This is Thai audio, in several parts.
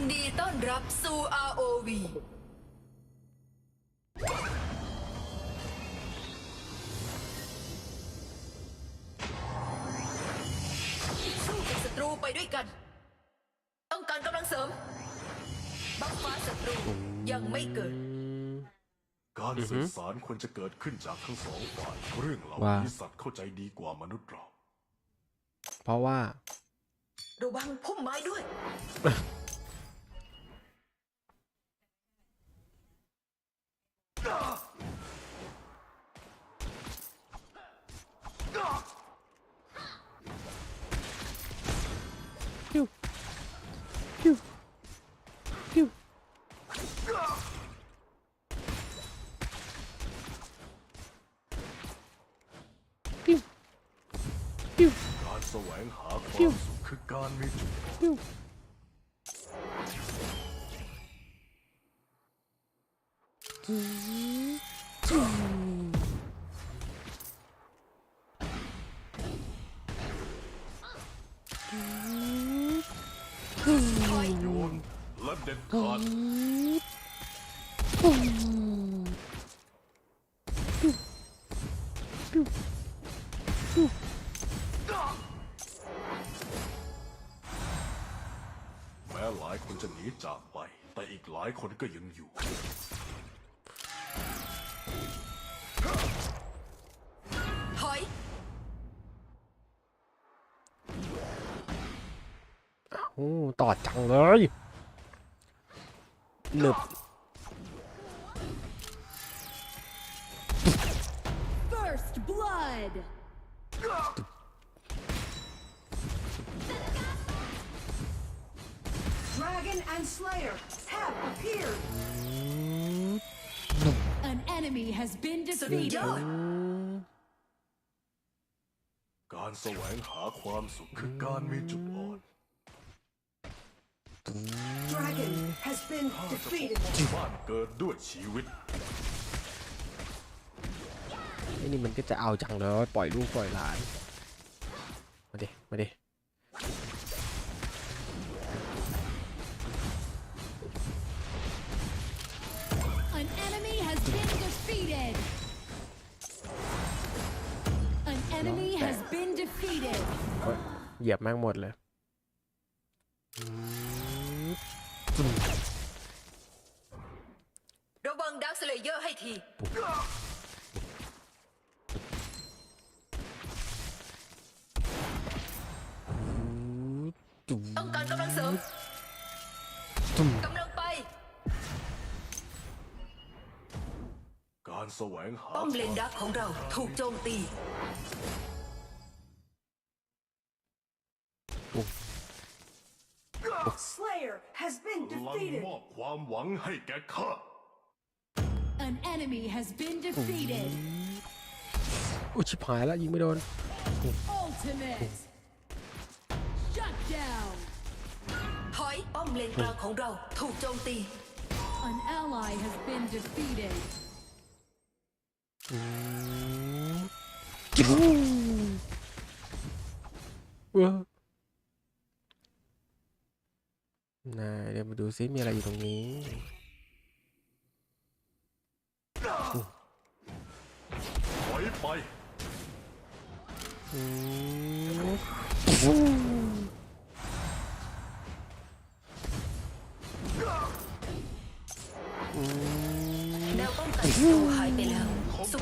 นดีต้อนรับสู่ ROV สู้กับศัตรูไปด้วยกัน ต้องการกำลังเสริม บัฟฟ้าศัตรูยังไม่เกิด การสื่อสารควรจะเกิดขึ้นจากทั้งสองฝ่าย เรื่องเหล่าว่านี้ สัตว์เข้าใจดีกว่ามนุษย์เรา เพราะว่า ระวังพุ่มไม้ด้วย พิวพิวพิวพิวพิว การ แสวงหาความสุขคือการมีจุดอ่อนพิว嗯โยนและเด็ดขาด จะหนีจากไป แต่อีกหลายคนก็ยังอยู่ ถอย โอ้ต่อจังเลยหนึบ First blood. Dragon and Slayer have appeared. An enemy has been สุด defeated. ยอดการแสวงหาความสุขคือการมีจุดอ่อน Dragon has been ถ้าจะปก defeated. ป้องบ้านเกิดด้วยชีวิต ไอ้นี่มันก็จะเอาจังเลยปล่อยลูกปล่อยหลาน มาดิ มาดิ เหยียบแม่งหมดเลยระวังดักสเลเยอร์ให้ทีต้องการกำลังเสริมกำลังไป การแสวงหาป้อมเลนดักของเราถูกโจมตี Slayer has been พลัง defeated. มอบความหวังให้แก่ข้า An enemy has been defeated. อุ้ยชิบหายแล้วยิงไม่โดน Ultimate. Shut down. ถอยป้อมเลนกลางของเราถูกโจมตี An ally has been defeated. เออนายเดี๋ยวมาดูซิมีอะไรอยู่ตรงนี้ถอยไปอืมแนวป้องกันศัตรูหายไปแล้วซุป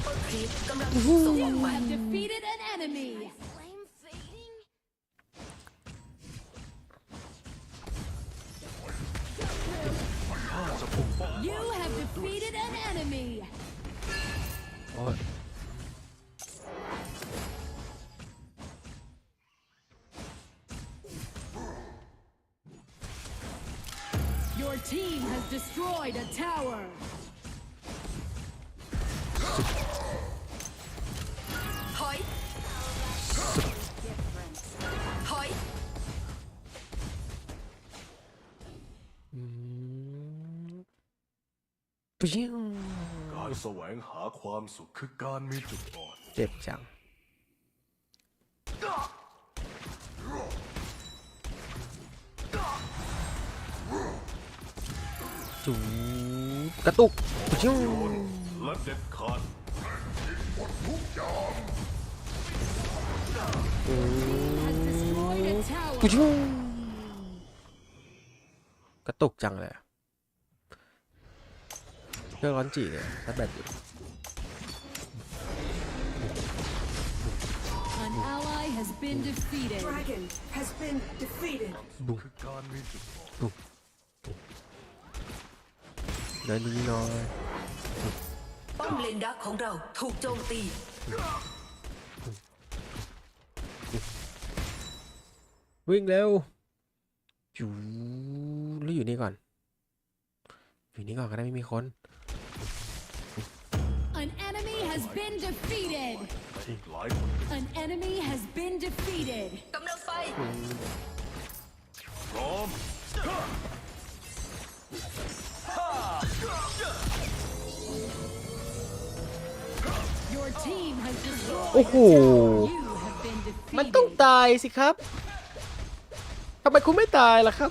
เปอร์ครีปกำลังถูกส่งออก You ไป have defeated an enemy. An enemy. โอ้ย Your team has destroyed a tower. ถอย ถอยอืมปิ้วการแสวงหาความสุขคือการมีจุดอ่อน เจ็บจัง จูกระตุกชิวและเด็ดขาด Has destroyed a tower. ชิวกระตุกจังเลยอะ เครื่องร้อนจีเลยชัดแบตอยู่ An ally has been defeated. Dragon has been defeated คือการมีจุดบอดเดินดีๆหน่อยป้อมเลนดักของเราถูกโจมตีวิ่งเร็วจูหรืออยู่นี่ก่อน อยู่นี่ก่อนก็ได้ไม่มีคน An enemy has been defeated. แต่อีกหลายคน An enemy has been defeated. กำลังไป พร้อม Your team has destroyed โอ้โห a tower. You have been มันต้อง defeated. ตายสิครับ ทำไมคุณไม่ตายล่ะครับ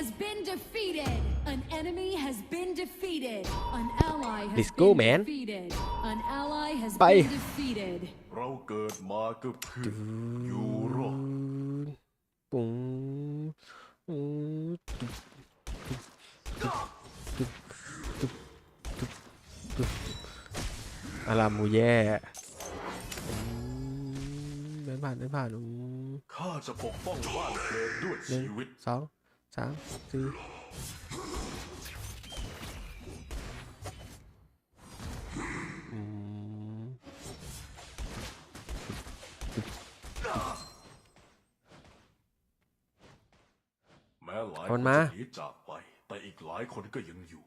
has been defeated. An enemy has been defeated. An ally has Let's been go, man. defeated. An ally has ไป been defeated. เราเกิดมาก็เพื่ออยู่รอด ปุ้งปุ้งตุ๊บตุ๊บตุ๊บตุ๊บตุ๊บตุ๊บอารามูแย่อืมเดินผ่านเดินผ่านอืม ข้าจะปกป้องบ้านเกิดด้วย หนึ่ง ชีวิต สอง สามสี่อืมแม้หลายคคนนมาจะหนีจากไป แต่อีกหลายคนก็ยังอยู่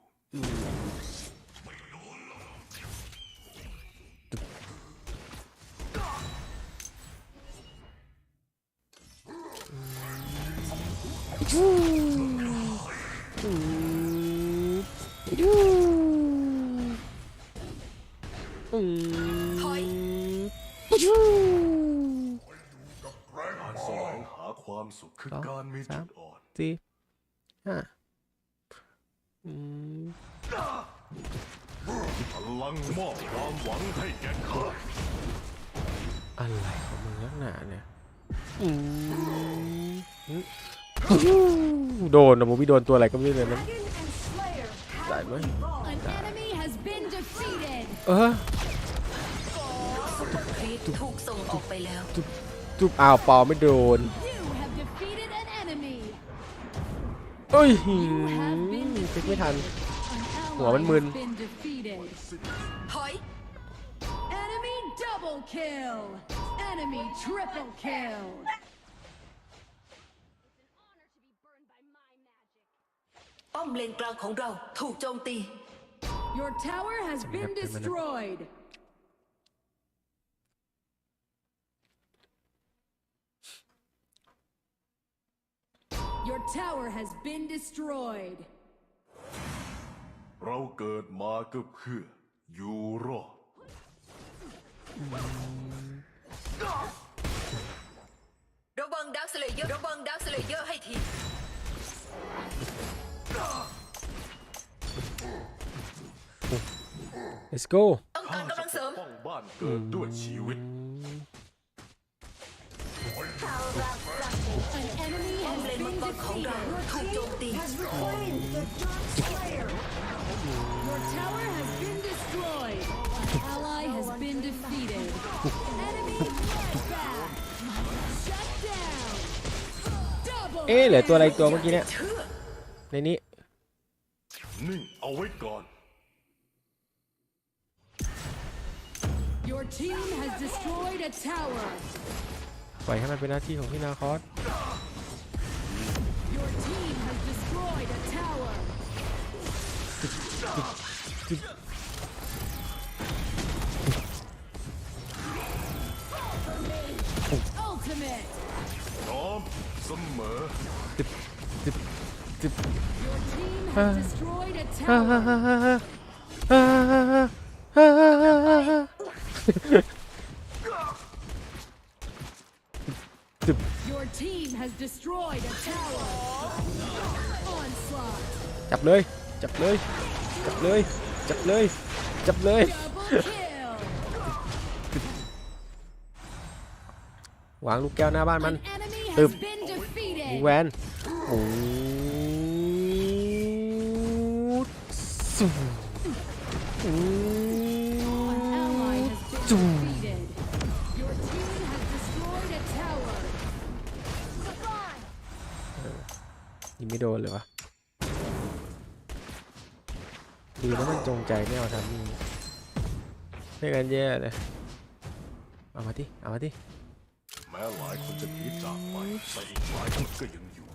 ถอยดูการแสวงหาความสุขคือสองการมีสาจุมดอ่อนสี่ห้าอืมพลังมอบความหวังให้แก่ข้าอะไรของมึงนักหนาเนี่ยอืมอืม โดนนะผมพี่โดนตัวอะไรก็ไม่รู้เลยนั้นได้ไหม An enemy has been defeated. เออครีตถูกส่งออกไปแล้วจุบอ้าวปอไม่โดน You have defeated an enemy. เอ้ย You have been พลิกไม่ทัน An หัวมัน ally มึน has been defeated. ถอย Enemy double kill. Enemy triple kill. ป้อมเลนกลางของเราถูกโจมตี Your tower has been Sampai- destroyed. Your tower has been destroyed. เราเกิดมาก็เพื่ออยู่รอด ระวังดักสเลเยอร์ระวังดักสเลเยอร์ให้ที let's go ต้องการกำลังเสริม ป้องบ้านเกิดด้วยชีวิต An enemy ป้อม has เลนมัง been กรของเรา defeated. ถูกโจมตี Your tower has been destroyed. An ally has been defeated. Enemy bloodbath. Shut down. Double เอ๊ะเหลือตัวอะไรอีกตัวเมื่อกี้เนี่ย เชื่อ ในนี้ นิ่งเอาไว้ก่อน Your team has destroyed a tower. ปล่อยให้มันเป็นหน้าที่ของพี่นาคอส Your team has destroyed a tower. Ultimate. พร้อมเสมอ Your team has destroyed a ฮ่ จับเลย จับเลย จับเลย จับเลย จับเลยวางลูกแก้วหน้าบ้านมันตึบแวนโอ้ a tower. ยิงไม่โดนเลยวะดีนะมันจงใจไม่เอาทำนี่ไม่กันแย่เลย เอามาที่เอามาที่แม้หลายคนจะหนีจากไปแต่อีกหลายคนก็ยังอยู่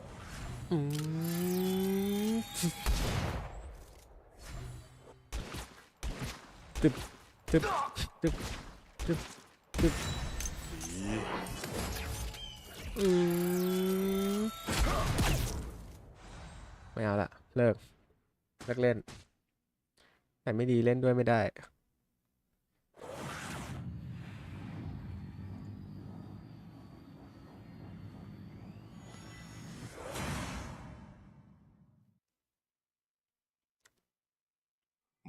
ตึบตึบตึบตึบตึบอืมไม่เอาละเลิกเลิกเล่น แต่ไม่ดีเล่นด้วยไม่ได้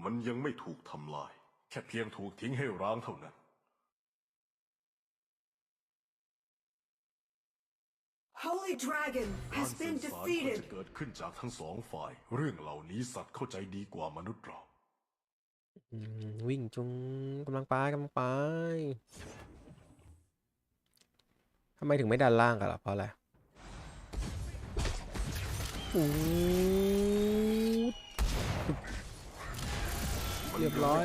มันยังไม่ถูกทำลาย แค่เพียงถูกทิ้งให้ร้างเท่านั้น Holy Dragon การ has สื่ been อสารควร defeated. จะเกิดขึ้นจากทั้งสองฝ่าย เรื่องเหล่านี้สัตว์เข้าใจดีกว่ามนุษย์เรา อืมวิ่งจุงกำลังไปกำลังไปทำไมถึงไม่ดันล่างกันล่ะเพราะอะไรอู้เรียบร้อย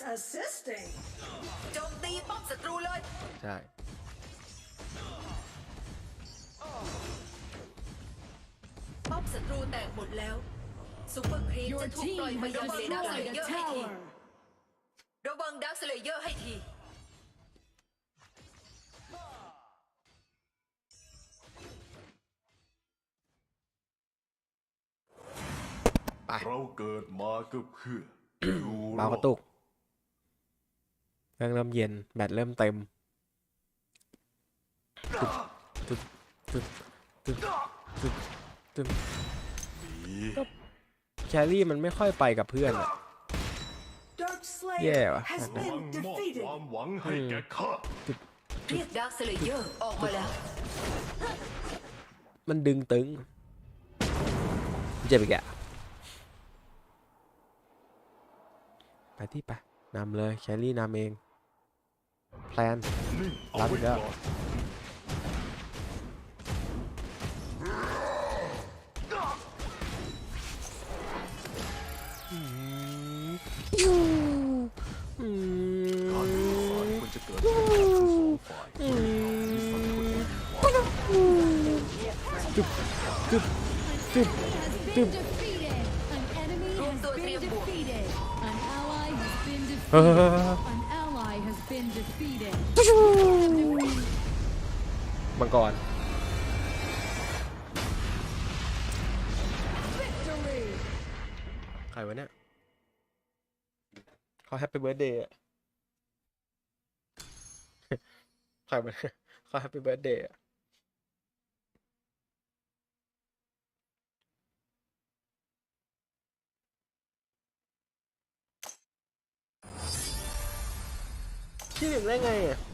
Nice assisting. โจมตีป้อมศัตรูเลย ใช่ ป้อมศัตรูแตกหมดแล้วซูเปอร์ครีป Your จะถูก team ปล่อยไประ has วังดาร์คสเล destroyed เยอ a ร์ให้ที tower. ระวังดาร์คสเลเยอร์ให้ทีไปเราเกิดมาก็เพื่ออยู่เบากระตุก เครื่องเริ่มเย็น แบตเริ่มเต็มตึ๊บตึ๊บตึ๊บตึ๊บตึ๊บดีแครี่มันไม่ค่อยไปกับเพื่อนอะ Dark Slayer Yeah, has กำลัง been มอบ defeated. ความหวังให้แก่ข้าเรียกดาร์คสเลเยอร์ออกมาแล้ว มันดึงตึงเจ็บอีกอะไปที่ไปนำเลยแครี่นำเอง Plan. Light it up. Doop, รวะเนี่ยเขาแฮปปี้เบิร์ดเดย์อะใครวะเนี่ยเขาแฮปปี้เบิร์ดเดย์อะที่หนึ่งได้ไงอะ